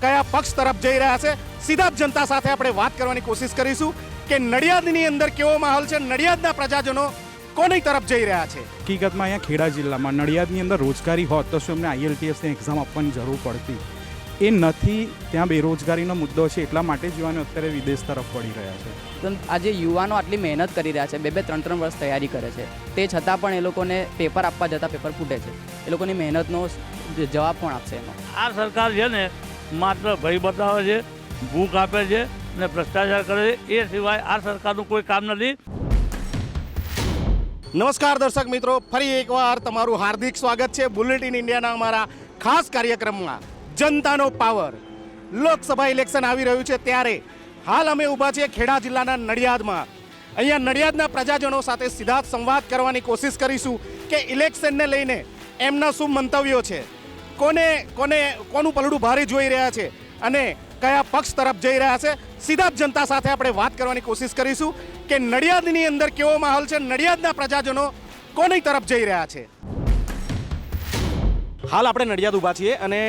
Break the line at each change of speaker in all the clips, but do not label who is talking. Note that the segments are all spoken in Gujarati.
કયા પક્ષ તરફ જઈ રહ્યા છે? સીધા જનતા સાથે આપણે વાત કરવાની કોશિશ કરીશું કે નડિયાદની અંદર કેવો માહોલ છે? નડિયાદના પ્રજાજનો કોની તરફ જઈ રહ્યા છે?
હકીકતમાં અહીંયા ખેડા જિલ્લામાં નડિયાદની અંદર રોજગારી હોત તો શું એમને આઈએલટીએસની એક્ઝામ આપવાની જરૂર પડતી? એ નથી ત્યાં બેરોજગારીનો મુદ્દો છે એટલા માટે જ યુવાનો અત્યારે વિદેશ તરફ વળી રહ્યા છે.
તો આજે યુવાનો આટલી મહેનત કરી રહ્યા છે બે બે ત્રણ ત્રણ વર્ષ તૈયારી કરે છે. તે છતાં પણ એ લોકોને પેપર આપવા જતાં પેપર ફૂટે છે. એ લોકોની મહેનતનો જવાબ પણ આપશે એનો
આ સરકાર છે ને માત્ર ભય બતાવે છે ભૂખ આપે છે અને ભ્રષ્ટાચાર કરે છે એ સિવાય આ સરકારનું કોઈ કામ નથી.
નમસ્કાર દર્શક મિત્રો, ફરી એકવાર તમારું હાર્દિક સ્વાગત છે બુલેટિન ઇન્ડિયાના અમારા ખાસ કાર્યક્રમમાં. જનતાનો પાવર લોકસભા ઇલેક્શન આવી રહ્યું છે ત્યારે હાલ અમે ઊભા છીએ ખેડા જિલ્લાના નડિયાદમાં. અહીંયા નડિયાદના પ્રજાજનો સાથે સીધા સંવાદ કરવાની કોશિશ કરીશું કે ઇલેક્શનને લઈને એમના શું મંતવ્યો છે? કોને કોને, કોનું પલડું ભારે જોઈ રહ્યા છે? અને કયા પક્ષ તરફ જઈ રહ્યા છે? સીધા જ જનતા સાથે આપણે વાત કરવાની કોશિશ કરીશું કે નડિયાદની અંદર કેવો માહોલ છે? નડિયાદના પ્રજાજનો કોની તરફ જઈ રહ્યા છે? હાલ આપણે નડિયાદ ઊભા છીએ અને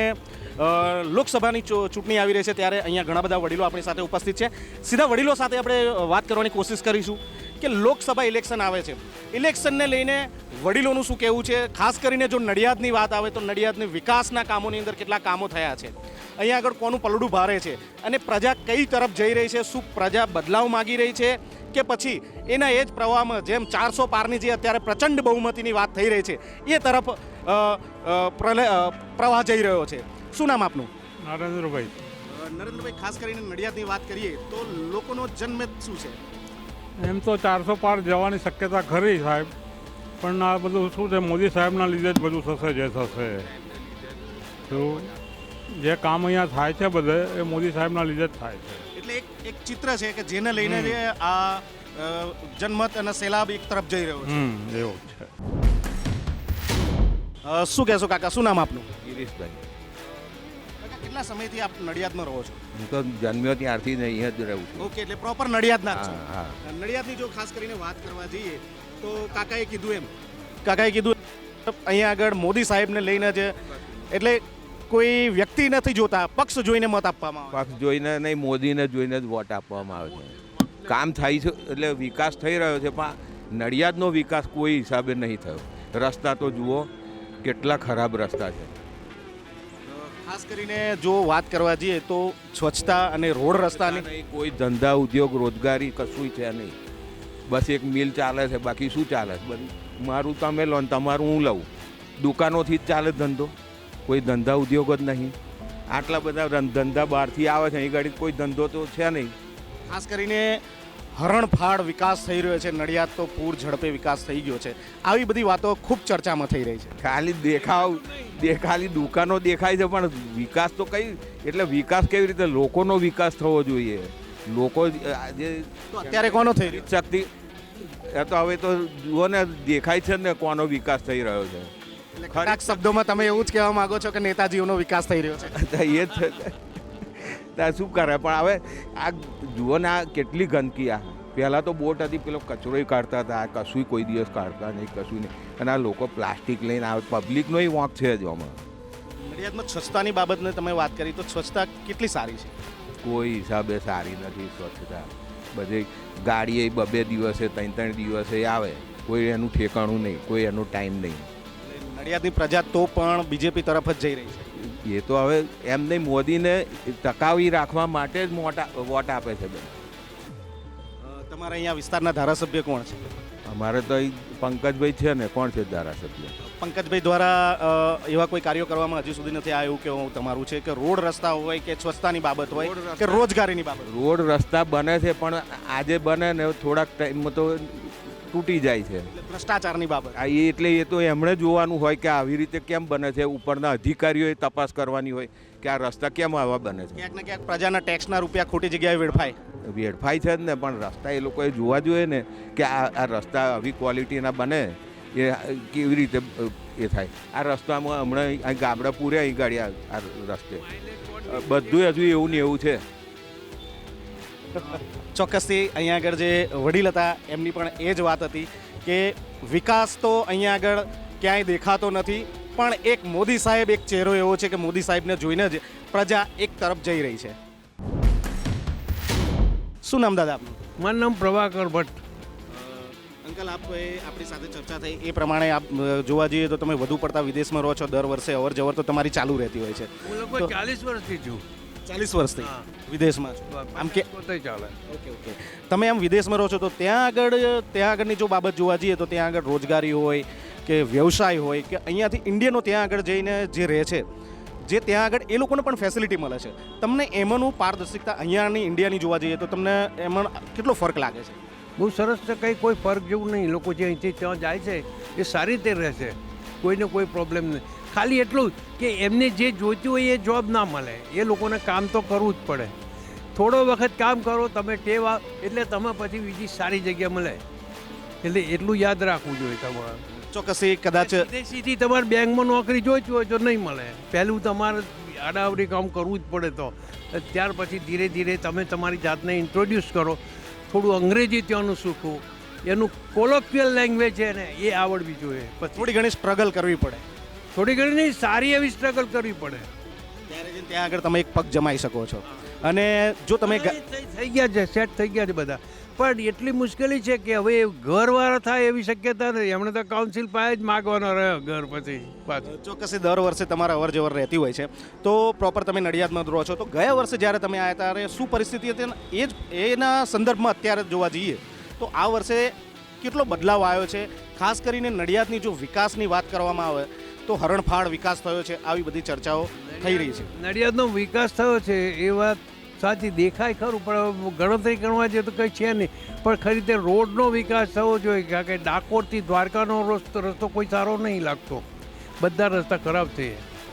લોકસભાની ચૂંટણી આવી રહી છે ત્યારે અહીંયા ઘણા બધા વડીલો આપણી સાથે ઉપસ્થિત છે. સીધા વડીલો સાથે આપણે વાત કરવાની કોશિશ કરીશું કે લોકસભા ઇલેક્શન આવે છે. ઇલેક્શનને લઈને વડીલોનું શું કહેવું છે? ખાસ કરીને જો નડિયાદની વાત આવે તો નડિયાદની વિકાસના કામોની અંદર કેટલા કામો થયા છે? અહીંયા આગળ કોનું પલડું ભારે છે? અને પ્રજા કઈ તરફ જઈ રહી છે? શું પ્રજા બદલાવ માગી રહી છે? કે પછી એના એ જ પ્રવાહમાં જેમ ચારસો પારની જે અત્યારે પ્રચંડ બહુમતીની વાત થઈ રહી છે એ તરફ પ્રવાહ જઈ રહ્યો છે. શું નામ આપનું?
નરેન્દ્રભાઈ.
નરેન્દ્રભાઈ ખાસ કરીને નડિયાદની વાત કરીએ તો લોકોનો જન્મ શું છે?
એમ તો ચારસો પાર જવાની શક્યતા ખરી સાહેબ. પણ આ બધું શું છે મોદી સાહેબના લીધે જ બધું થશે જે થશે. તો જે કામ અહીંયા થાય છે બધે એ મોદી સાહેબના લીધે જ થાય છે.
એટલે એક એક ચિત્ર છે કે જેને લઈને જે આ જનમત અને સેલાબ એક તરફ જઈ રહ્યો છે.
હમ એવું છે.
શું કહેશો કાકા શું નામ આપનું?
ગિરીશભાઈ.
કાકા કેટલા સમયથી આપ નડિયાદમાં રહો છો?
હું તો જન્મ્યો ત્યારથી જ અહીંયા જ રહું છું.
ઓકે એટલે પ્રોપર નડિયાદના
હા હા.
નડિયાદની જો ખાસ કરીને વાત કરવા જઈએ તો કાકાએ કીધું એમ? કાકાએ કીધું અહીંયા આગળ મોદી સાહેબને લઈને છે એટલે કોઈ વ્યક્તિ નથી જોતા પક્ષ જોઈને મત આપવામાં આવે.
પક્ષ જોઈને નહીં મોદીને જોઈને જ વોટ આપવામાં આવે છે. કામ થાય છે એટલે વિકાસ થઈ રહ્યો છે પણ નડિયાદનો વિકાસ કોઈ હિસાબે નહીં થયો. રસ્તા તો જુઓ કેટલા ખરાબ રસ્તા છે.
ખાસ કરીને જો વાત કરવા જઈએ તો સ્વચ્છતા અને રોડ રસ્તાની
નહીં, કોઈ ધંધા ઉદ્યોગ રોજગારી કશું છે નહીં. બસ એક મિલ ચાલે છે બાકી શું ચાલે છે? મારું તમે લો ને તમારું હું લઉં. દુકાનોથી જ ચાલે ધંધો. કોઈ ધંધા ઉદ્યોગ જ નહીં. આટલા બધા ધંધા બહારથી આવે છે અહીં ઘડી કોઈ ધંધો તો છે નહીં.
ખાસ કરીને હરણફાળ વિકાસ થઈ રહ્યો છે નડિયાદ તો પૂર ઝડપે વિકાસ થઈ ગયો છે. આવી બધી વાતો ખૂબ ચર્ચામાં થઈ રહી છે.
ખાલી દેખાવ ખાલી દુકાનો દેખાય છે પણ વિકાસ તો કઈ એટલે વિકાસ કેવી રીતે લોકોનો વિકાસ થવો જોઈએ? લોકો જે
અત્યારે કોનો થઈ રહ્યો?
શક્તિ એ તો હવે તો જુઓ ને દેખાય છે ને કોનો વિકાસ થઈ રહ્યો છે.
ખરાક શબ્દોમાં તમે એવું જ કહેવા માંગો છો કે નેતાજીઓનો વિકાસ થઈ રહ્યો છે.
એ જ છે. ત્યાં શું કરે? પણ હવે આ જુઓ ને આ કેટલી ગંદકી આ. પહેલાં તો બોટ હતી પેલો કચરોય કાઢતા હતા. આ કશું કોઈ દિવસ કાઢતા નહીં કશું નહીં. અને આ લોકો પ્લાસ્ટિક લઈને આવે. પબ્લિકનો વોંક છે જ આમાં.
નડિયાદમાં સ્વચ્છતાની બાબતને તમે વાત કરી તો સ્વચ્છતા કેટલી સારી છે?
કોઈ હિસાબે સારી નથી સ્વચ્છતા. બધી ગાડીએ બબે દિવસે ત્રણ ત્રણ દિવસે આવે. કોઈ એનું ઠેકાણું નહીં કોઈ એનો ટાઈમ નહીં.
નડિયાદની પ્રજા તો પણ બીજેપી તરફ જ જઈ રહી છે.
એ તો હવે એમ નહીં મોદીને ટકાવી રાખવા માટે જ મોટા વોટ આપે છે
બેન. તમારા અહીંયા વિસ્તારના ધારાસભ્ય કોણ છે?
અમારે તો પંકજભાઈ છે ને કોણ છે ધારાસભ્ય?
પંકજભાઈ દ્વારા એવા કોઈ કાર્યો કરવામાં હજી સુધી નથી આવ્યું કે તમારું છે કે રોડ રસ્તા હોય કે સ્વચ્છતાની બાબત હોય કે રોજગારીની બાબત
રોડ રસ્તા બને છે પણ આજે બને ને થોડાક ટાઈમમાં તો તૂટી જાય છે.
ભ્રષ્ટાચારની બાબત.
આ એટલે એ તો એમણે જોવાનું હોય કે આવી રીતે કેમ બને છે ઉપરના અધિકારીઓએ તપાસ કરવાની હોય કે આ રસ્તા કેમ આવા બને છે.
ક્યાંક ને ક્યાંક પ્રજાના ટેક્સના રૂપિયા ખોટી જગ્યાએ વેડફાય.
વેડફાય છે જ ને પણ રસ્તા એ લોકોએ જોવા જોઈએ ને કે આ આ રસ્તા આવી ક્વોલિટીના બને. એ કેવી રીતે એ થાય. આ રસ્તામાં હમણાં અહીં ગામડા પૂરે અહીં ગાડી આ આ રસ્તે. બધું હજુ એવું ને એવું છે.
ચોક્કસથી અહીંયા આગળ જે વડીલ હતા એમની પણ એ જ વાત હતી કે વિકાસ તો અહીંયા આગળ ક્યાંય દેખાતો નથી પણ એક મોદી સાહેબ એક ચહેરો એવો છે કે મોદી સાહેબને જોઈને જ પ્રજા એક તરફ જઈ રહી છે. શું નામ દાદા
મારું નામ પ્રભાકર ભટ્ટ.
અંકલ આપ આપણી સાથે ચર્ચા થઈ. એ પ્રમાણે આપ જોવા જઈએ તો તમે વધુ પડતા વિદેશમાં રહો છો દર વર્ષે અવર જવર તો તમારી ચાલુ રહેતી હોય છે.
હું લગભગ ચાલીસ વર્ષથી છું.
ચાલીસ વર્ષથી વિદેશમાં છો. આમ કે
ચાલે.
Okay okay. તમે આમ વિદેશમાં રહો છો તો ત્યાં આગળ ત્યાં આગળની જો બાબત જોવા જઈએ તો ત્યાં આગળ રોજગારી હોય કે વ્યવસાય હોય કે અહીંયાથી ઇન્ડિયનો ત્યાં આગળ જઈને જે રહે છે જે ત્યાં આગળ એ લોકોને પણ ફેસિલિટી મળે છે. તમને એમાંનું પારદર્શિકતા અહીંયાની ઇન્ડિયાની જોવા જઈએ તો તમને એમાં કેટલો ફરક લાગે છે?
બહુ સરસ છે કંઈ કોઈ ફરક જેવું નહીં. લોકો જે અહીંથી ત્યાં જાય છે એ સારી રીતે રહે છે કોઈને કોઈ પ્રોબ્લેમ નહીં. ખાલી એટલું કે એમને જે જોઈતું હોય એ જોબ ના મળે. એ લોકોને કામ તો કરવું જ પડે. થોડો વખત કામ કરો તમે ટેવ એટલે તમે પછી બીજી સારી જગ્યા મળે. એટલે એટલું યાદ રાખવું જોઈએ તમારે.
ચોક્કસથી કદાચ
વિદેશીથી તમારે બેંકમાં નોકરી જોઈતી હોય તો નહીં મળે. પહેલું તમારે આડાવડી કામ કરવું જ પડે તો. ત્યાર પછી ધીરે ધીરે તમે તમારી જાતને ઇન્ટ્રોડ્યુસ કરો. થોડું અંગ્રેજી ત્યાંનું શીખવું. એનું કોલોક્વિયલ લેંગ્વેજ છે ને એ આવડવી જોઈએ
થોડી ઘણી સ્ટ્રગલ કરવી પડે.
થોડી ઘણી સારી એવી સ્ટ્રગલ કરવી પડે.
ત્યારે જઈને ત્યાં આગળ તમે એક પગ જમાઈ શકો છો. અને જો તમે
થઈ ગયા છે સેટ થઈ ગયા છે બધા. પણ એટલી મુશ્કેલી છે કે હવે ઘરવાળા થાય એવી શક્યતા નથી. એમણે તો કાઉન્સિલ પાસે જ માગવાનો રહ્યો ઘર પછી પાછું.
ચોક્કસથી દર વર્ષે તમારા અવર જવર રહેતી હોય છે. તો પ્રોપર તમે નડિયાદમાં રહો છો. તો ગયા વર્ષે જ્યારે તમે આવ્યા ત્યારે શું પરિસ્થિતિ હતી? એ જ એના સંદર્ભમાં અત્યારે જોવા જઈએ તો આ વર્ષે કેટલો બદલાવ આવ્યો છે? ખાસ કરીને નડિયાદની જો વિકાસની વાત કરવામાં આવે તો હરણફાળ વિકાસ થયો છે. આવી બધી ચર્ચાઓ થઈ રહી છે.
નડિયાદનો વિકાસ થયો છે એ વાત સાચી દેખાય ખરું પણ ગણતરી કરવા જે તો કંઈ છે નહીં. પણ ખરી તે રોડનો વિકાસ થવો જોઈએ કારણ કે ડાકોરથી દ્વારકાનો રસ્તો રસ્તો કોઈ સારો નહીં લાગતો. બધા રસ્તા ખરાબ છે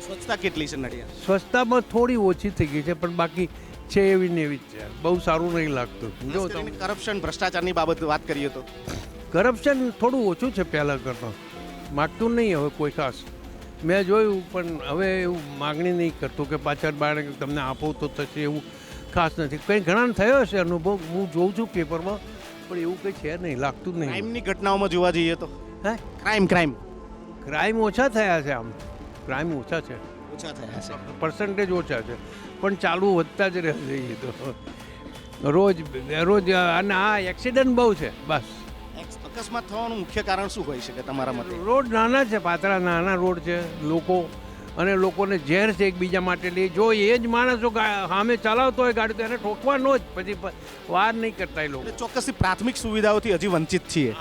સ્વચ્છતા કેટલી છે નડિયાદ?
સ્વચ્છતામાં થોડી ઓછી થઈ ગઈ છે પણ બાકી છે એવી ને એવી જ છે. બહુ સારું નહીં લાગતું. જો
કરપ્શન ભ્રષ્ટાચારની બાબત વાત કરીએ તો.
કરપ્શન થોડું ઓછું છે પહેલાં કરતાં. માગતું નહીં હવે કોઈ ખાસ. મેં જોયું પણ હવે એવું માગણી નહીં કરતું કે પાછળ બાળક તમને આપો તો થશે એવું. ખાસ નથી. કંઈ ઘણા થયો હશે અનુભવ? હું જોઉં છું પેપરમાં પણ એવું કંઈ છે નહીં લાગતું જ નહીં.
ક્રાઇમની ઘટનાઓમાં જોવા જઈએ તો.
હે?
ક્રાઇમ ક્રાઇમ
ક્રાઇમ ઓછા થયા છે આમ. ક્રાઇમ ઓછા છે.
ઓછા થયા છે.
પર્સન્ટેજ ઓછા છે. પણ ચાલુ વધતા જ રહે છે તો. રોજ રોજ અને આ એક્સિડન્ટ બહુ છે બસ.
અકસ્માત થવાનું મુખ્ય કારણ શું હોઈ શકે તમારા મતે?
રોડ નાના છે પાતળા નાના રોડ છે લોકો અને લોકોને ઝેર છે એકબીજા માટે લે. જો એ જ માણસો સામે ચલાવતો હોય ગાડી તો એને ઠોકવાનો જ. પછી વાર નહીં કરતા એ લોકો.
ચોક્કસથી પ્રાથમિક સુવિધાઓથી હજી વંચિત છીએ.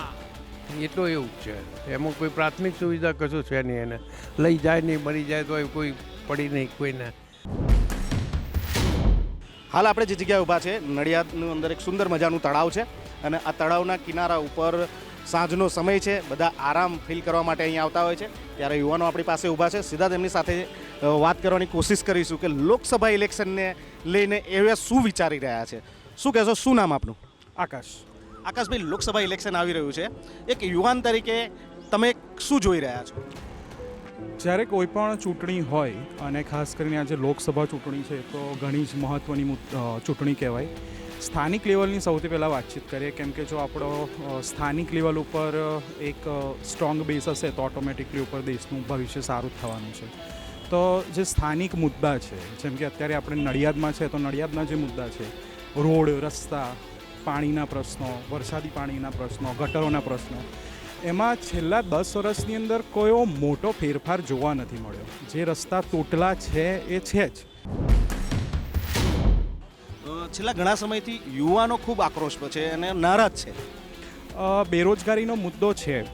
એટલો એવું જ છે. એમાં કોઈ પ્રાથમિક સુવિધા કશું છે નહીં એને. લઈ જાય નહીં મરી જાય તો કોઈ પડી નહીં કોઈને.
હાલ આપણે જે જગ્યાએ ઊભા છે નડિયાદનું અંદર એક સુંદર મજાનું તળાવ છે. અને આ તળાવના કિનારા ઉપર સાંજનો સમય છે. બધા આરામ ફીલ કરવા માટે અહીંયા આવતા હોય છે. ત્યારે યુવાનો આપણી પાસે ઊભા છે. સીધા તેમની સાથે વાત કરવાની કોશિશ કરીશું કે લોકસભા ઇલેક્શનને લઈને એવા શું વિચારી રહ્યા છે? શું કહેશો? શું નામ આપનું?
આકાશ.
આકાશભાઈ લોકસભા ઇલેક્શન આવી રહ્યું છે. એક યુવાન તરીકે તમે શું જોઈ રહ્યા છો?
જ્યારે કોઈ પણ ચૂંટણી હોય અને ખાસ કરીને આજે લોકસભા ચૂંટણી છે તો ઘણી જ મહત્ત્વની ચૂંટણી કહેવાય. સ્થાનિક લેવલની સૌથી પહેલાં વાતચીત કરીએ. કેમ કે જો આપણો સ્થાનિક લેવલ ઉપર એક સ્ટ્રોંગ બેસ હશે તો ઓટોમેટિકલી ઉપર દેશનું ભવિષ્ય સારું થવાનું છે. તો જે સ્થાનિક મુદ્દા છે, જેમ કે અત્યારે આપણે નડિયાદમાં છે, તો નડિયાદના જે મુદ્દા છે, રોડ, રસ્તા, પાણીના પ્રશ્નો, વરસાદી પાણીના પ્રશ્નો, ગટરોના પ્રશ્નો, એમાં છેલ્લા દસ વર્ષની અંદર કયો મોટો ફેરફાર જોવા નથી મળ્યો. જે રસ્તા તૂટલા છે એ છે જ.
છેલ્લા ઘણા સમયથી યુવાનો ખૂબ આક્રોશ છે અને નારાજ છે.
બેરોજગારીનો મુદ્દો છે.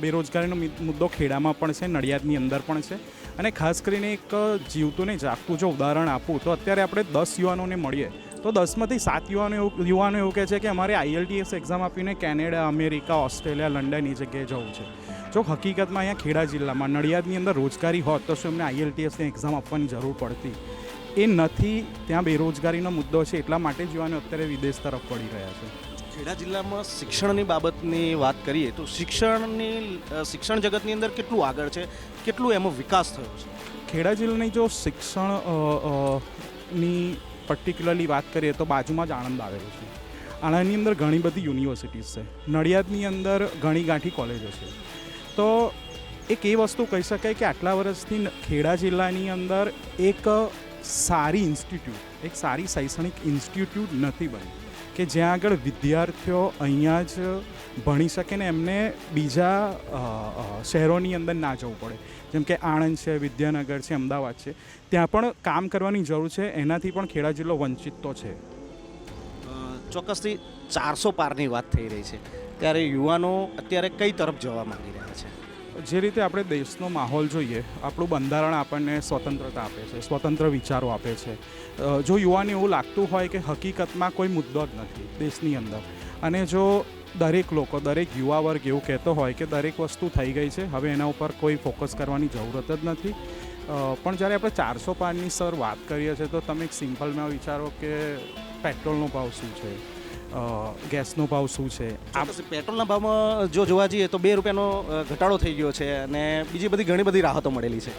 બેરોજગારીનો મુદ્દો ખેડામાં પણ છે, નડિયાદની અંદર પણ છે. અને ખાસ કરીને એક જીવતું ને જાગતું જો ઉદાહરણ આપું, તો અત્યારે આપણે દસ યુવાનોને મળીએ. તો દસમાંથી સાત યુવાનો એવું યુવાનો એવું કહે છે કે અમારે આઈએલટીએસ એક્ઝામ આપીને કેનેડા, અમેરિકા, ઓસ્ટ્રેલિયા લંડન એ જગ્યાએ જવું છે. જો હકીકતમાં અહીંયા ખેડા જિલ્લામાં નડિયાદની અંદર રોજગારી હોત, તો શું એમને આઈએલટીએસની એક્ઝામ આપવાની જરૂર પડતી? એ નથી ત્યાં બેરોજગારીનો મુદ્દો છે એટલા માટે યુવાનો અત્યારે વિદેશ તરફ પડી રહ્યા છે.
ખેડા જિલ્લામાં શિક્ષણની બાબતની વાત કરીએ તો શિક્ષણની શિક્ષણ જગતની અંદર કેટલું આગળ છે કેટલું એમાં વિકાસ થયો છે?
ખેડા જિલ્લાની જો શિક્ષણની પર્ટિક્યુલરલી વાત કરીએ તો બાજુમાં જ આણંદ આવેલો છે. આણંદની અંદર ઘણી બધી યુનિવર્સિટીઝ છે. નડિયાદની અંદર ઘણી ગાંઠી કોલેજો છે. તો એક એ વસ્તુ કહી શકાય કે આટલા વર્ષથી ખેડા જિલ્લાની અંદર એક સારી ઇન્સ્ટિટ્યૂટ, એક સારી શૈક્ષણિક ઇન્સ્ટિટ્યૂટ નથી બની, કે જ્યાં આગળ વિદ્યાર્થીઓ અહીંયા જ ભણી શકે ને એમને બીજા શહેરોની અંદર ના જવું પડે. જેમ કે આણંદ છે, વિદ્યાનગર છે, અમદાવાદ છે, ત્યાં પણ કામ કરવાની જરૂર છે, એનાથી પણ ખેડા જિલ્લો વંચિત તો છે.
ચોક્કસથી ચારસો પારની વાત થઈ રહી છે. ત્યારે યુવાનો અત્યારે કઈ તરફ જવા માંગી રહ્યા છે?
જે રીતે આપણે દેશનો માહોલ જોઈએ, આપણું બંધારણ આપણને સ્વતંત્રતા આપે છે, સ્વતંત્ર વિચારો આપે છે. જો યુવાને એવું લાગતું હોય કે હકીકતમાં કોઈ મુદ્દો જ નથી દેશની અંદર, અને જો દરેક લોકો, દરેક યુવા વર્ગ એવું કહેતો હોય કે દરેક વસ્તુ થઈ ગઈ છે, હવે એના ઉપર કોઈ ફોકસ કરવાની જરૂરત જ નથી. પણ જ્યારે આપણે ચારસો પાનની સર વાત કરીએ છીએ, તો તમે એક સિમ્પલમાં વિચારો કે પેટ્રોલનો ભાવ શું છે? ગેસનો ભાવ શું છે?
પેટ્રોલના ભાવમાં જો જોવા જઈએ તો બે રૂપિયાનો ઘટાડો થઈ ગયો છે અને બીજી બધી ઘણી બધી રાહતો મળેલી છે.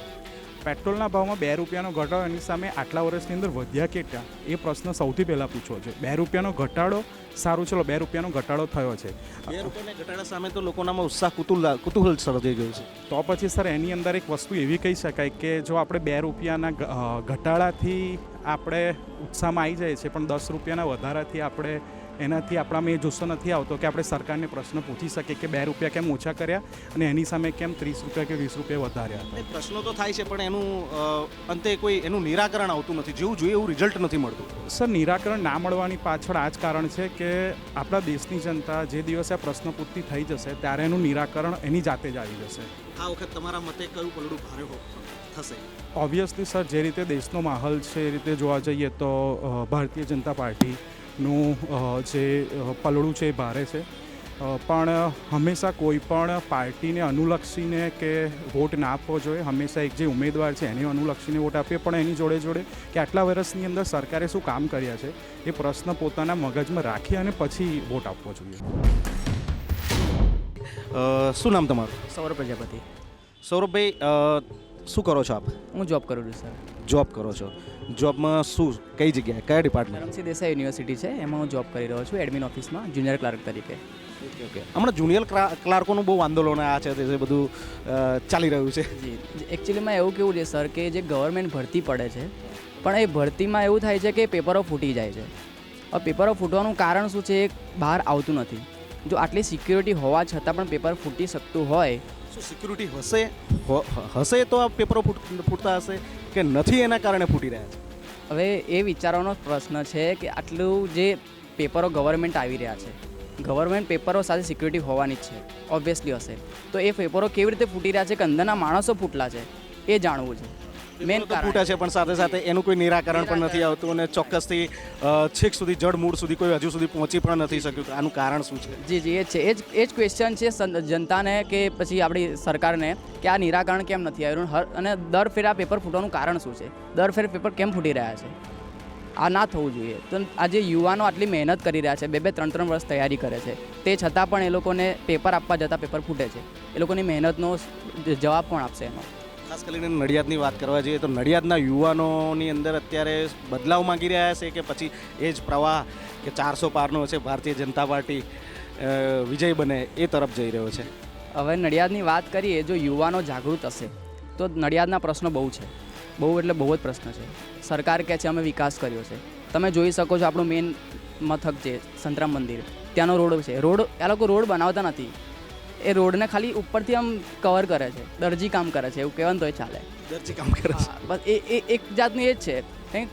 પેટ્રોલના ભાવમાં બે રૂપિયાનો ઘટાડો એની સામે આટલા વર્ષની અંદર વધ્યા કેટલા? એ પ્રશ્ન સૌથી પહેલાં પૂછવો છે. બે રૂપિયાનો ઘટાડો સારું ચલો બે રૂપિયાનો ઘટાડો થયો છે.
બે રૂપિયાના ઘટાડા સામે તો લોકોનામાં ઉત્સાહ કુતુહલ કુતૂહલ સર્જાઈ ગયું છે.
તો પછી સર એની અંદર એક વસ્તુ એવી કહી શકાય કે જો આપણે બે રૂપિયાના ઘટાડાથી આપણે ઉત્સાહમાં આવી જાય છે પણ દસ રૂપિયાના વધારાથી આપણે એનાથી આપણામાં એ જુસ્સો નથી આવતો કે આપણે સરકારને પ્રશ્ન પૂછી શકીએ કે બે રૂપિયા કેમ ઓછા કર્યા અને એની સામે કેમ ત્રીસ રૂપિયા કે વીસ રૂપિયા વધાર્યા
પ્રશ્નો તો થાય છે પણ એનું અંતે કોઈ એનું નિરાકરણ આવતું નથી જેવું જોઈએ એવું રિઝલ્ટ નથી મળતું.
સર નિરાકરણ ના મળવાની પાછળ આ જ કારણ છે કે આપણા દેશની જનતા જે દિવસે આ પ્રશ્ન પૂર્તિ થઈ જશે ત્યારે એનું નિરાકરણ એની જાતે જ આવી જશે.
આ વખત તમારા મતે કયું પલડું ભારે થશે?
ઓબ્વિયસલી સર જે રીતે દેશનો માહોલ છે એ રીતે જોવા જઈએ તો ભારતીય જનતા પાર્ટીનું અ, જે પલળું પલડું છે એ ભારે છે. પણ હંમેશા કોઈ પણ પાર્ટીને અનુલક્ષીને કે વોટ ના આપવો જોઈએ હંમેશા એક જે ઉમેદવાર છે એને અનુલક્ષીને વોટ આપીએ પણ એની જોડે જોડે કે આટલા વર્ષની અંદર સરકારે શું કામ કર્યા છે એ પ્રશ્ન પોતાના મગજમાં રાખી અને પછી વોટ આપવો જોઈએ.
શું નામ તમારું?
સૌરભ પ્રજાપતિ.
સૌરભભાઈ શું કરો છો આપ?
હું જોબ કરું છું સર
જોબ કરો છો. જોબમાં શું કઈ જગ્યાએ કયા ડિપાર્ટમેન્ટ
ધરમસિંહ દેસાઈ યુનિવર્સિટી છે એમાં હું જોબ કરી રહ્યો છું એડમિન ઓફિસમાં જુનિયર ક્લાર્ક તરીકે.
Okay okay. હમણાં જુનિયર ક્લાર્કોનું બહુ આંદોલન આ છે તે બધું ચાલી રહ્યું છે.
જી. એકચ્યુઅલીમાં એવું કેવું છે સર કે જે ગવર્મેન્ટ ભરતી પડે છે પણ એ ભરતીમાં એવું થાય છે કે પેપરો ફૂટી જાય છે. હવે પેપરો ફૂટવાનું કારણ શું છે એ બહાર આવતું નથી. જો આટલી સિક્યોરિટી હોવા છતાં પણ પેપર ફૂટી શકતું હોય
શું સિક્યુરિટી હશે? હશે તો આ પેપરો ફૂટતા હશે કે નથી એના કારણે ફૂટી રહ્યા છે?
હવે એ વિચારવાનો પ્રશ્ન છે કે આટલું જે પેપરો ગવર્મેન્ટ આવી રહ્યા છે ગવર્મેન્ટ પેપરો સાથે સિક્યુરિટી હોવાની જ છે ઓબ્વિયસલી હશે. તો એ પેપરો કેવી રીતે ફૂટી રહ્યા છે કે અંદરના માણસો ફૂટલા છે, એ જાણવું છે. મેન
ફૂટે છે પણ સાથે સાથે એનું કોઈ નિરાકરણ પણ નથી આવતું અને ચોક્કસથી છેક સુધી જડ મૂળ સુધી કોઈ હજુ સુધી પહોંચી પણ નથી શક્યું. તો આનું કારણ શું છે?
જી જી એ છે. એ જ એ જ ક્વેશ્ચન છે જનતાને કે પછી આપણી સરકારને કે આ નિરાકરણ કેમ નથી આવ્યું? હર અને દર ફેર આ પેપર ફૂટવાનું કારણ શું છે? દર ફેર પેપર કેમ ફૂટી રહ્યા છે? આ ના થવું જોઈએ. તો આજે યુવાનો આટલી મહેનત કરી રહ્યા છે બે બે ત્રણ ત્રણ વર્ષ તૈયારી કરે છે. તે છતાં પણ એ લોકોને પેપર આપવા જતાં પેપર ફૂટે છે. એ લોકોની મહેનતનો જવાબ પણ આપશે એનો
ખાસ કરીને નડિયાદની વાત કરવા જઈએ તો નડિયાદના યુવાનોની અંદર અત્યારે બદલાવ માંગી રહ્યા છે કે પછી એ જ પ્રવાહ કે ચારસો પારનો છે ભારતીય જનતા પાર્ટી વિજય બને એ તરફ જઈ રહ્યો છે.
હવે નડિયાદની વાત કરીએ જો યુવાનો જાગૃત હશે, તો નડિયાદના પ્રશ્નો બહુ છે. બહુ એટલે બહુ જ પ્રશ્ન છે. સરકાર કહે છે, અમે વિકાસ કર્યો છે. તમે જોઈ શકો છો આપણું મેઇન મથક છે સંતરામ મંદિર. ત્યાંનો રોડ છે. રોડ, આ લોકો રોડ બનાવતા નથી. એ રોડને ખાલી ઉપરથી આમ કવર કરે છે. દરજી કામ કરે છે એવું કહેવાનું તોય ચાલે.
દરજી કામ કરે છે.
બસ એ એ એક જાતનું એ જ છે.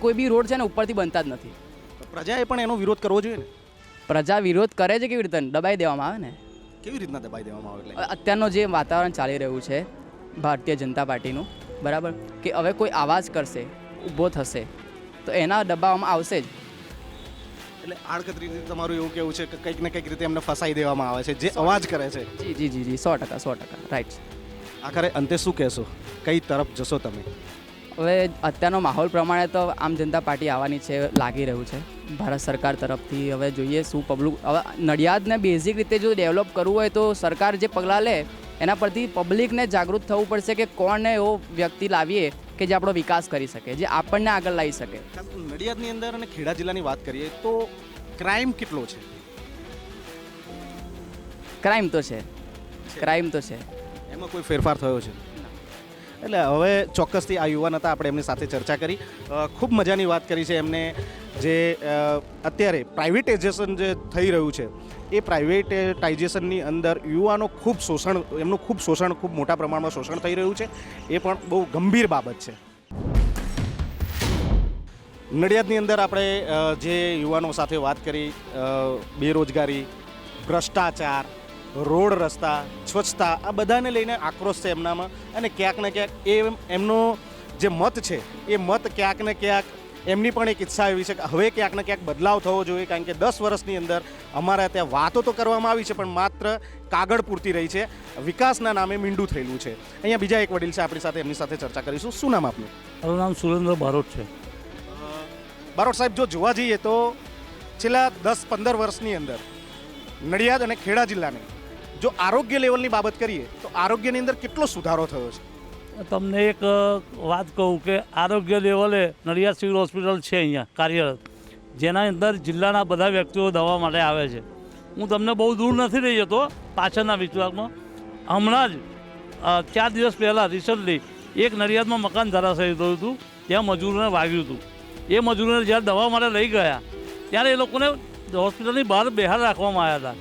કોઈ બી રોડ છે ને ઉપરથી બનતા જ નથી.
પ્રજાએ પણ એનો વિરોધ કરવો જોઈએ ને?
પ્રજા વિરોધ કરે છે કેવી રીતે? દબાઈ દેવામાં આવે ને?
કેવી રીતના દબાઈ દેવામાં આવે એટલે?
અત્યારનું જે વાતાવરણ ચાલી રહ્યું છે ભારતીય જનતા પાર્ટીનું બરાબર? કે હવે કોઈ આવાજ કરશે ઊભો થશે તો એના દબાવવામાં આવશે જ.
એટલે આડકતરી રીતે તમારું એવું કેવું છે કે કંઈક ને કંઈક રીતે એમને ફસાઈ દેવામાં આવે છે જે અવાજ કરે છે.
જી જી જી જી સો ટકા સો ટકા. રાઈટ
આખરે અંતે શું કહેશો? કઈ તરફ જશો તમે?
હવે અત્યારનો માહોલ પ્રમાણે તો આમ જનતા પાર્ટી આવવાની છે લાગી રહ્યું છે. ભારત સરકાર તરફથી હવે જોઈએ શું પબ્લિક હવે નડિયાદને બેઝિક રીતે જો ડેવલપ કરવું હોય તો સરકાર જે પગલાં લે એના પરથી પબ્લિકને જાગૃત થવું પડશે કે કોણને એવો વ્યક્તિ લાવીએ. કે જે આપણો વિકાસ કરી શકે જે આપણને આગળ લાવી શકે.
નડિયાદની અંદર અને ખેડા જિલ્લાની વાત કરીએ તો ક્રાઇમ કેટલો છે?
ક્રાઇમ તો છે. ક્રાઇમ તો છે.
એમાં કોઈ ફેરફાર થયો છે? એટલે હવે ચોક્કસથી આ યુવાન હતા આપણે એમની સાથે ચર્ચા કરી. ખૂબ મજાની વાત કરી છે એમને જે અત્યારે પ્રાઇવેટાઇઝેશન જે થઈ રહ્યું છે એ પ્રાઇવેટાઇઝેશનની અંદર યુવાનો ખૂબ શોષણ, એમનું ખૂબ શોષણ, ખૂબ મોટા પ્રમાણમાં શોષણ થઈ રહ્યું છે. એ પણ બહુ ગંભીર બાબત છે. નડિયાદની અંદર આપણે જે યુવાનો સાથે વાત કરી બેરોજગારી, ભ્રષ્ટાચાર, રોડ રસ્તા, સ્વચ્છતા, આ બધાને લઈને આક્રોશ છે એમનામાં. અને ક્યાંક ને ક્યાંક એ એમનો જે મત છે, એ મત ક્યાંક ને ક્યાંક એમની પણ એક ઈચ્છા એવી છે કે હવે ક્યાંક ને ક્યાંક બદલાવ થવો જોઈએ કારણ કે દસ વર્ષની અંદર અમારા ત્યાં વાતો તો કરવામાં આવી છે પણ માત્ર કાગળ પૂરતી રહી છે. વિકાસના નામે મીંડું થયેલું છે. અહીંયા બીજા એક વડીલ છે આપણી સાથે એમની સાથે ચર્ચા કરીશું. શું નામ આપનું?
મારું નામ સુરેન્દ્ર બારોટ છે.
બારોટ સાહેબ જો જોવા જઈએ તો છેલ્લા દસ પંદર વર્ષની અંદર નડિયાદ અને ખેડા જિલ્લાને જો આરોગ્ય લેવલની બાબત કરીએ તો આરોગ્યની અંદર કેટલો સુધારો થયો છે?
તમને એક વાત કહું કે આરોગ્ય લેવલે નડિયાદ સિવિલ હોસ્પિટલ છે અહીંયા કાર્યરત જેના અંદર જિલ્લાના બધા વ્યક્તિઓ દવા માટે આવે છે. હું તમને બહુ દૂર નથી રહી જતો પાછળના વિસ્તારમાં. હમણાં જ ચાર દિવસ પહેલાં રિસન્ટલી એક નડિયાદમાં મકાન ધરાશયી થયું હતું ત્યાં મજૂરોને વાગ્યું હતું. એ મજૂરોને જ્યારે દવા માટે લઈ ગયા ત્યારે એ લોકોને હોસ્પિટલની બહાર બહાર રાખવામાં આવ્યા હતા.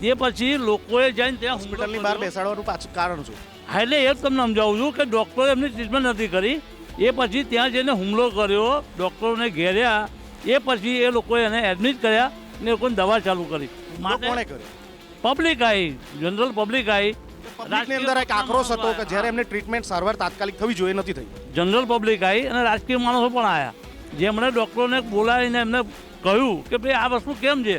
તે પછી લોકોએ જઈને ત્યાં
હોસ્પિટલની બહાર. બેસાડવાનું પાછું કારણ શું?
હા એટલે એ જ તમને સમજાવું છું કે ડૉક્ટરે એમની ટ્રીટમેન્ટ નથી કરી. એ પછી ત્યાં જઈને હુમલો કર્યો ડૉક્ટરોને ઘેર્યા. એ પછી એ લોકોએ એને એડમિટ કર્યા ને લોકોને દવા ચાલુ કરી. માટે પબ્લિક આવી જનરલ પબ્લિક આવી
પબ્લિકની અંદર એક આક્રોશ હતો કે જ્યારે એમને ટ્રીટમેન્ટ સારવાર તાત્કાલિક થવી જોઈએ નથી થઈ.
જનરલ પબ્લિક આવી અને રાજકીય માણસો પણ આવ્યા જેમણે ડૉક્ટરોને બોલાવીને એમને કહ્યું કે ભાઈ આ વસ્તુ કેમ છે?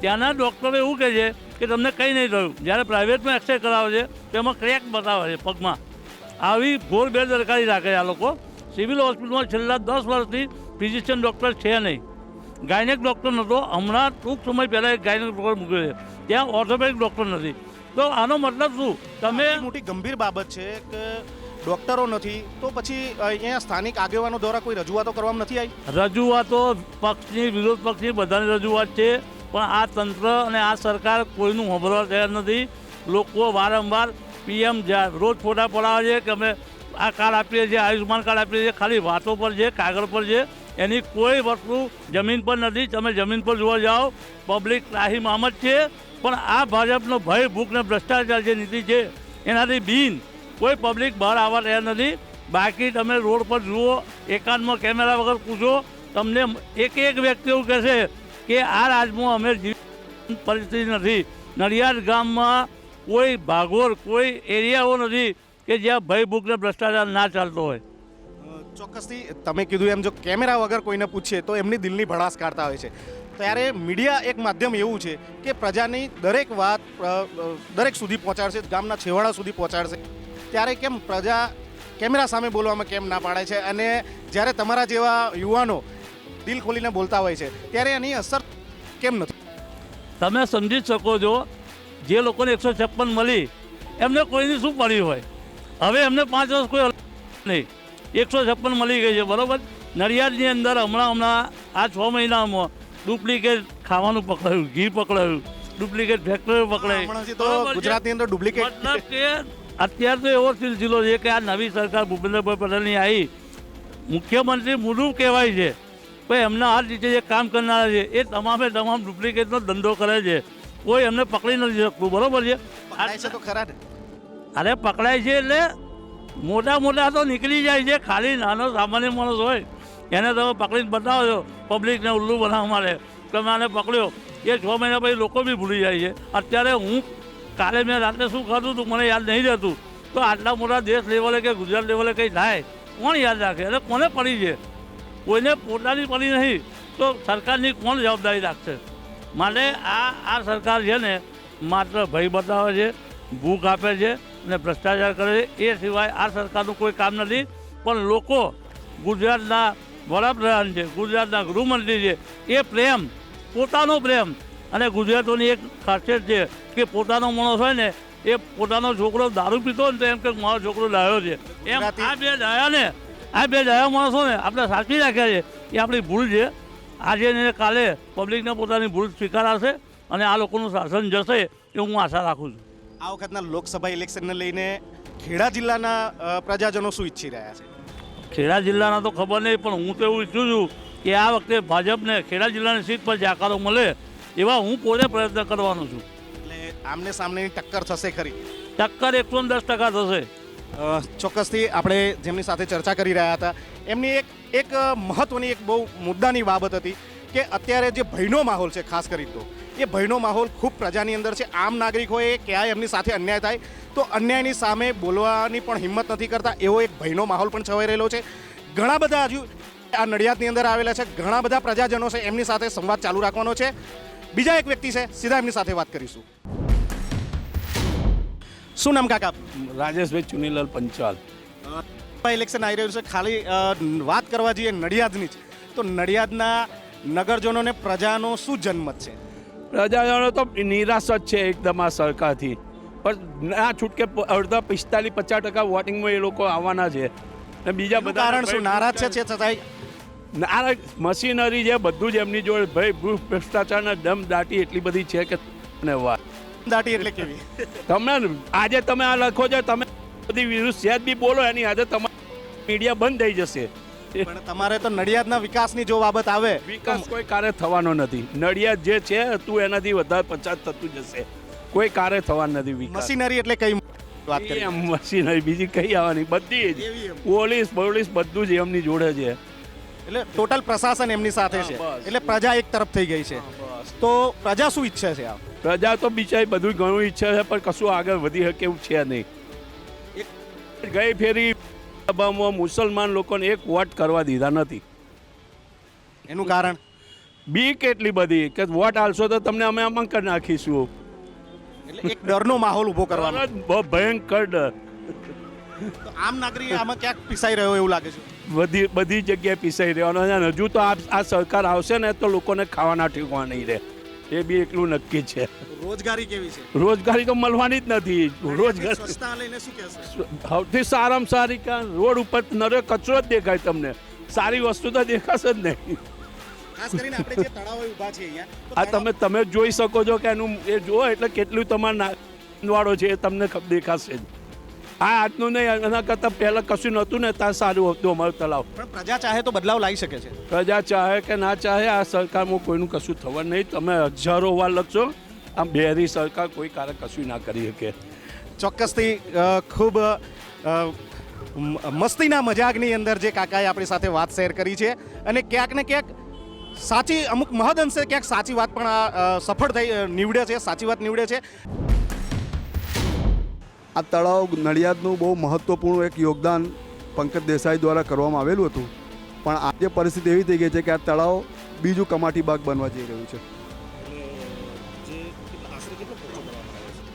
ત્યાંના ડૉક્ટરો એવું કહે છે કે તમને કંઈ નહીં થયું. જ્યારે પ્રાઇવેટમાં એક્સરે કરાવે છે તેમાં ક્રેક બતાવે છે પગમાં. આવી ઘોર બેદરકારી રાખે છે આ લોકો. સિવિલ હોસ્પિટલમાં છેલ્લા દસ વર્ષથી ફિઝિશિયન ડૉક્ટર છે નહીં. ગાયનેક ડૉક્ટર નહોતો. હમણાં ટૂંક સમય પહેલાં એક ગાયનેક ડૉક્ટર મૂક્યો છે. ત્યાં ઓર્થોપેડિક ડૉક્ટર નથી. તો આનો મતલબ શું? તમે
મોટી ગંભીર બાબત છે કે ડૉક્ટરો નથી તો પછી અહીંયા સ્થાનિક આગેવાનો દ્વારા કોઈ રજૂઆતો કરવામાં નથી આવી?
રજૂઆતો પક્ષની વિરોધ પક્ષની બધાની રજૂઆત છે. પણ આ તંત્ર અને આ સરકાર કોઈનું સાંભળવા તૈયાર નથી. લોકો વારંવાર પીએમ રોજ ફોટા પડાવે છે કે અમે આ કાર્ડ આપીએ છીએ, આયુષ્યમાન કાર્ડ આપીએ છીએ, ખાલી વાતો પર છે, કાગળ પર છે. એની કોઈ વસ્તુ જમીન પર નથી. તમે જમીન પર જોવા જાઓ, પબ્લિક ત્રાહીમ આમ જ છે. પણ આ ભાજપનો ભય, ભૂખ ને ભ્રષ્ટાચાર જે નીતિ છે, એનાથી બિન કોઈ પબ્લિક બહાર આવવા તૈયાર નથી. બાકી તમે રોડ પર જુઓ, એકાંતમાં કેમેરા વગર પૂછો, તમને એક એક વ્યક્તિ એવું કહેશે કે આ રાજમાં અમે જીવ પરિસ્થિતિ નથી. નડિયાદ ગામમાં કોઈ ભાગોર કોઈ એરિયાઓ નથી કે જ્યાં ભયભૂકને ભ્રષ્ટાચાર ના ચાલતો હોય.
ચોક્કસથી તમે કીધું એમ જો કેમેરા વગર કોઈને પૂછીએ તો એમની દિલની ભડાસ કાઢતા હોય છે. ત્યારે મીડિયા એક માધ્યમ એવું છે કે પ્રજાની દરેક વાત દરેક સુધી પહોંચાડશે, ગામના છેવાડા સુધી પહોંચાડશે. ત્યારે કેમ પ્રજા કેમેરા સામે બોલવામાં કેમ ના પાડે છે? અને જ્યારે તમારા જેવા યુવાનો દિલ ખોલીને બોલતા હોય છે. ત્યારે એની અસર કેમ નથી?
તમે સમજી શકો છો જે લોકોને એકસો છપ્પન મળી એમને કોઈની શું પડી હોય? હવે એમને પાંચ વર્ષ કોઈ નહીં. એકસો છપ્પન મળી ગઈ છે બરાબર? નડિયાદની અંદર હમણાં હમણાં આ છ મહિનામાં ડુપ્લિકેટ ખાવાનું પકડાયું ઘી પકડાયું ડુપ્લિકેટ ફેક્ટરીઓ પકડાઈ.
ગુજરાતની અંદર ડુપ્લિકેટ.
મતલબ કે અત્યારે તો એવો સિલસિલો છે કે આ નવી સરકાર ભૂપેન્દ્રભાઈ પટેલની આવી મુખ્યમંત્રી મુલું કહેવાય છે. પણ એમના હાથ નીચે જે કામ કરનારા છે એ તમામે તમામ ડુપ્લિકેટનો ધંધો કરે છે. કોઈ એમને પકડી નથી શકતું બરાબર છે?
તો ખરા ને.
અરે પકડાય છે એટલે મોટા મોટા તો નીકળી જાય છે ખાલી નાનો સામાન્ય માણસ હોય. એને તમે પકડીને બતાવો છો પબ્લિકને ઉલ્લુ બનાવવા માટે. તમે આને પકડ્યો. એ છ મહિના પછી લોકો બી ભૂલી જાય છે. અત્યારે હું કાલે મેં રાત્રે શું ખાધું હતું મને યાદ નહીં રહેતું. તો આટલા મોટા દેશ લેવલે કે ગુજરાત લેવલે કંઈ થાય? કોણ યાદ રાખે? એટલે કોને પડી છે? કોઈને પોતાની પડી નહીં તો સરકારની કોણ જવાબદારી રાખશે? માટે આ આ સરકાર છે ને માત્ર ભય બતાવે છે ભૂખ આપે છે અને ભ્રષ્ટાચાર કરે છે એ સિવાય આ સરકારનું કોઈ કામ નથી. પણ લોકો ગુજરાતના વડાપ્રધાન છે ગુજરાતના ગૃહમંત્રી છે એ પ્રેમ પોતાનો પ્રેમ અને ગુજરાતોની એક ખાસિયત છે કે પોતાનો માણસ હોય ને એ પોતાનો છોકરો દારૂ પીતો હોય ને તો એમ કે મારો છોકરો ડાયો છે. એમ આ બે ડાયા ને આ બે ડાયા માણસો ને આપણે સાચવી રાખ્યા છે. એ આપણી ભૂલ છે. આજે ને કાલે પબ્લિકને પોતાની ભૂલ સ્વીકારાશે અને આ લોકોનું શાસન જશે એ હું આશા રાખું છું.
આ વખતના લોકસભા ઇલેક્શનને લઈને ખેડા જિલ્લાના પ્રજાજનો શું ઈચ્છી રહ્યા છે?
ખેડા જિલ્લાના તો ખબર નહીં પણ હું તો એવું ઈચ્છું છું કે આ વખતે ભાજપને ખેડા જિલ્લાની સીટ પર જાકારો મળે એવા હું પોતે પ્રયત્ન કરવાનો છું.
એટલે આમને સામનેની ટક્કર થશે ખરી?
ટક્કર એકસો દસ ટકા થશે.
ચોક્કસથી આપણે જેમની સાથે ચર્ચા કરી રહ્યા હતા, એમની એક એક મહત્ત્વની એક બહુ મુદ્દાની બાબત હતી કે અત્યારે જે ભયનો માહોલ છે, ખાસ કરી તો, એ ભયનો માહોલ ખૂબ પ્રજાની અંદર છે. આમ નાગરિકોએ ક્યાંય એમની સાથે અન્યાય થાય, તો અન્યાયની સામે બોલવાની પણ હિંમત નથી કરતા, એવો એક ભયનો માહોલ પણ છવાઈ રહેલો છે. ઘણા બધા હજુ આ નડિયાદની અંદર આવેલા છે, ઘણા બધા પ્રજાજનો છે, એમની સાથે સંવાદ ચાલુ રાખવાનો છે. બીજા એક વ્યક્તિ છે, સીધા એમની સાથે વાત કરીશું. શું નામ કાકા?
રાજેશભાઈ ચુનીલાલ પંચાલ.
ઇલેક્શન આવી રહ્યું છે. ખાલી વાત કરવા જઈએ નડિયાદની છે. તો નડિયાદના નગરજનોને પ્રજાનો શું જન્મત છે?
પ્રજાજનો તો નિરાશ જ છે એકદમ આ સરકારથી. પણ ના છૂટકે અડધા પિસ્તાલીસ પચાસ ટકા વોટિંગમાં એ લોકો આવવાના છે. ને બીજા બધા
કારણ શું? નારાજ છે છતાંય?
નારાજ મશીનરી છે બધું જ એમની જોડે ભાઈ ભ્રષ્ટાચારના દમ દાટી એટલી બધી છે કે ને વાત.
દાટી એટલે કેવી?
તમે આજે તમે આ લખો છો તમે બધી વિરુદ્ધ સહેજ બી બોલો એની આજે તમારી મીડિયા બંધ થઈ જશે.
પણ તમારે તો નડિયાદના વિકાસની જો બાબત આવે
વિકાસ કોઈ કાર્ય થવાનો નથી. નડિયાદ જે છે તું એનાથી વધારે પચાસ થતું જશે. કોઈ કાર્ય થવાનું નથી વિકાસ.
મશીનરી એટલે કઈ વાત કરી?
એમ મશીનરી બીજી કઈ આવવાની? બધી જ. પોલીસ પોલીસ બધું જ એમની જોડે છે.
એટલે ટોટલ પ્રશાસન એમની સાથે છે. એટલે પ્રજા એક તરફ થઈ ગઈ છે. તો પ્રજા શું ઈચ્છે છે આ
પ્રજા તો બિચારી બધું ઘણું ઈચ્છે છે પણ કશું આગળ વધી શકે એવું છે નહીં. ગઈ ફેરી સભામાં મુસલમાન લોકોને એક વોટ કરવા દીધા નથી.
એનું કારણ?
બી કેટલી બધી કે વોટ આલશો તો તમને અમે અમંગ કરી નાખીશું.
એટલે એક ડરનો માહોલ ઊભો કરવાનો.
ભયંકર ડર.
તો આમ નાગરિક આમાં ક્યાંક પીસાઈ રહ્યો એવું લાગે છે?
બધી બધી જગ્યાએ પીસાઈ રહેવાનો. અને હજુ તો આ આ સરકાર આવશે ને તો લોકોને ખાવાના ઠીકવા નહીં રહે. એ બી એટલું નક્કી છે.
રોજગારી કેવી છે?
રોજગારી તો મળવાની જ નથી. રોજગાર સૌથી સારામાં સારી કારણ રોડ ઉપર નરે કચરો જ દેખાય તમને. સારી વસ્તુ તો દેખાશે જ નહીં.
ખાસ કરીને આપણે જે તળાવો ઊભા છે અહીંયા
આ તમે તમે જોઈ શકો છો કે એનું એ જુઓ એટલે કેટલું તમારા વાળો છે એ તમને દેખાશે જ. આ આજનું નહીં એના કરતાં પહેલાં કશું નહોતું ને ત્યાં સારું હતું અમારું તળાવ.
પણ પ્રજા ચાહે તો બદલાવ લાવી શકે છે.
પ્રજા ચાહે કે ના ચાહે આ સરકારમાં કોઈનું કશું થવા નહીં. તમે હજારો વાર લખશો આ બેરી સરકાર કોઈ કારણ કશું ના કરી શકે.
ચોક્કસથી ખૂબ મસ્તીના મજાકની અંદર જે કાકાએ આપણી સાથે વાત શેર કરી છે. અને ક્યાંક ને ક્યાંક સાચી અમુક મહદઅંશે ક્યાંક સાચી વાત પણ આ, સફળ થઈ નીવડે છે સાચી વાત નીવડે છે.
આ તળાવ નડિયાદનું બહુ મહત્ત્વપૂર્ણ એક યોગદાન પંકજ દેસાઈ દ્વારા કરવામાં આવેલું હતું. પણ આજે પરિસ્થિતિ એવી થઈ ગઈ છે કે આ તળાવ બીજું કમાટી બાગ બનવા જઈ રહ્યું છે.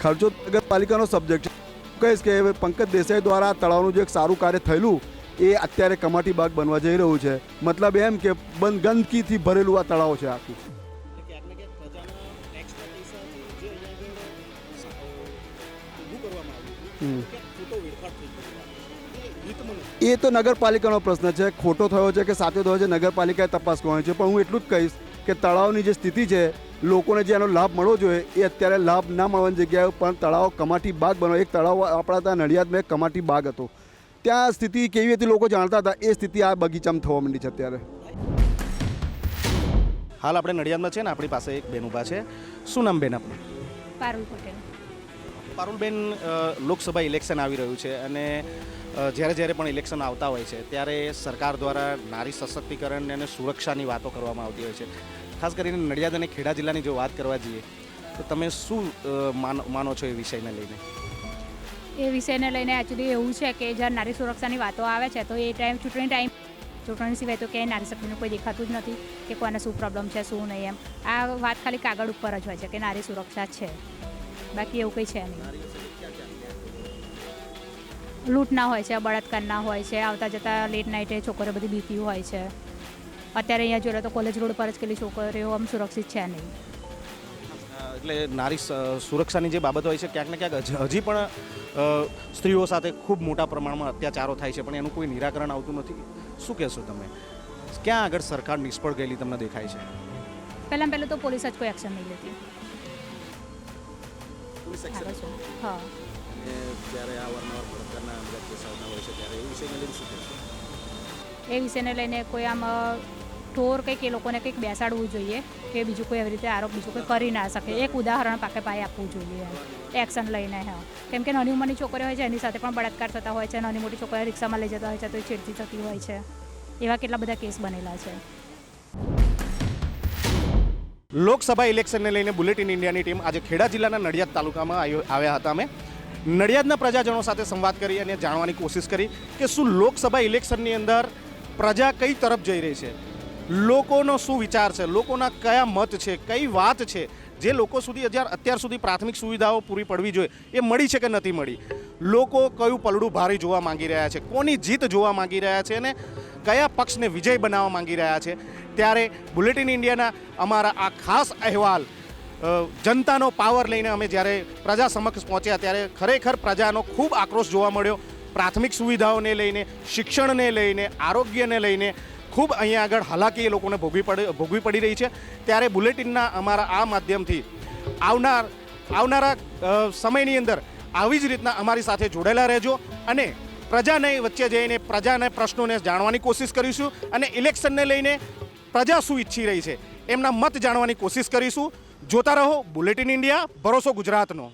ખર્ચો નગરપાલિકાનો સબ્જેક્ટ છે. કહીશ કે પંકજ દેસાઈ દ્વારા તળાવનું જે એક સારું કાર્ય થયેલું, એ અત્યારે કમાટી બાગ બનવા જઈ રહ્યું છે. મતલબ એમ કે બંધ ગંદકીથી ભરેલું આ તળાવ છે આખું. એ તો નગરપાલિકાનો પ્રશ્ન છે. ખોટો થયો છે કે સાચો થયો છે નગરપાલિકાએ તપાસ કરવાની છે. પણ હું એટલું જ કહીશ કે તળાવની જે સ્થિતિ છે લોકોને જે એનો લાભ મળવો જોઈએ એ અત્યારે લાભ ના મળવાની જગ્યાએ પણ તળાવ કમાટી બાગ બનો. એક તળાવ આપણા ત્યાં નડિયાદમાં એક કમાટી બાગ હતો. ત્યાં સ્થિતિ કેવી હતી લોકો જાણતા હતા. એ સ્થિતિ આ બગીચામાં થવા માંડી છે અત્યારે.
હાલ આપણે નડિયાદમાં છે ને આપણી પાસે એક બેન ઊભા છે. શું નામ બેન આપણું
પારુલ પટેલ.
પારુલબેન લોકસભા ઇલેક્શન આવી રહ્યું છે અને જ્યારે જ્યારે પણ ઇલેક્શન આવતા હોય છે ત્યારે સરકાર દ્વારા નારી સશક્તિકરણ અને સુરક્ષાની વાતો કરવામાં આવતી હોય છે. ખાસ કરીને નડિયાદ અને ખેડા જિલ્લાની જો વાત કરવા જઈએ, તો તમે શું માનો છો એ વિષયને લઈને?
એ વિષયને લઈને એકચુઅલી એવું છે કે જ્યારે નારી સુરક્ષાની વાતો આવે છે, તો એ ટાઈમ, ચૂંટણી ટાઈમ, ચૂંટણી સિવાય તો ક્યાંય નારી શક્તિનું કોઈ દેખાતું જ નથી કે કોને શું પ્રોબ્લેમ છે, શું નહીં એમ. આ વાત ખાલી કાગળ ઉપર જ હોય છે કે નારી સુરક્ષા છે. બાકી એવું કંઈ છે નહીં. લૂંટના હોય છે બળાત્કારના હોય છે આવતા જતા લેટ નાઇટે છોકરીઓ બધી બીતી હોય છે. અત્યારે અહીંયા જોઈએ તો કોલેજ રોડ પર જ કેટલી છોકરીઓ આમ સુરક્ષિત છે નહીં.
એટલે નારી સુરક્ષાની જે બાબત હોય છે ક્યાંક ને ક્યાંક હજી- હજી પણ સ્ત્રીઓ સાથે ખૂબ મોટા પ્રમાણમાં અત્યાચારો થાય છે પણ એનું કોઈ નિરાકરણ આવતું નથી. શું કહેશો તમે? ક્યાં આગળ સરકાર નિષ્ફળ ગયેલી તમને દેખાય છે?
પહેલાં પહેલું તો પોલીસ જ કોઈ એક્શન નહીં લેતી. આગળ શું? હા
જ્યારે આ વારંવાર બળાત્કારના બધા કેસ હોય છે ત્યારે એ વિષયને લઈને શું કહેશો?
એ વિષયને લઈને કોઈ આમ ઠોર કંઈક એ લોકોને કંઈક બેસાડવું જોઈએ કે બીજું કોઈ એવી રીતે આરોપ બીજું કોઈ કરી ના શકે. એક ઉદાહરણ પાકે પાય આપવું જોઈએ એક્શન લઈને હા. કેમ કે નાની ઉંમરની છોકરીઓ હોય છે એની સાથે પણ બળાત્કાર થતા હોય છે નાની મોટી છોકરીઓ રિક્ષામાં લઈ જતા હોય છે તો એ છેડતી થતી હોય છે. એવા કેટલા બધા કેસ બનેલા છે.
લોકસભા ઇલેક્શનને લઈને બુલેટિન ઇન્ડિયાની ટીમ આજે ખેડા જિલ્લાના નડિયાદ તાલુકામાં આવ્યા હતા. અમે નડિયાદના પ્રજાજનો સાથે સંવાદ કરી અને જાણવાની કોશિશ કરી કે શું લોકસભા ઇલેક્શનની અંદર પ્રજા કઈ તરફ જઈ રહી છે? લોકોનો શું વિચાર છે? લોકોના કયા મત છે? કઈ વાત છે? જે લોકો સુધી અત્યાર અત્યાર સુધી પ્રાથમિક સુવિધાઓ પૂરી પડવી જોઈએ, એ મળી છે કે નથી મળી? લોકો કયું પલડું ભારી જોવા માંગી રહ્યા છે? કોની જીત જોવા માંગી રહ્યા છે? અને કયા પક્ષને વિજય બનાવવા માંગી રહ્યા છે? ત્યારે બુલેટિન ઇન્ડિયાના અમારા આ ખાસ અહેવાલ જનતાનો પાવર લઈને અમે જ્યારે પ્રજા સમક્ષ પહોંચ્યા ત્યારે ખરેખર પ્રજાનો ખૂબ આક્રોશ જોવા મળ્યો. પ્રાથમિક સુવિધાઓને લઈને, શિક્ષણને લઈને, આરોગ્યને લઈને ખૂબ અહીંયા આગળ હાલાકી એ લોકોને ભોગવી પડે, ભોગવી પડી રહી છે. ત્યારે બુલેટિનના અમારા આ માધ્યમથી આવનાર, આવનારા સમયની અંદર આવી જ રીતના અમારી સાથે જોડાયેલા રહેજો અને પ્રજાને વચ્ચે જઈને પ્રજાને પ્રશ્નોને જાણવાની કોશિશ કરીશું અને ઇલેક્શનને લઈને પ્રજા શું ઈચ્છી રહી છે, એમના મત જાણવાની કોશિશ કરીશું. જોતા રહો બુલેટિન ઇન્ડિયા, ભરોસો ગુજરાતનો.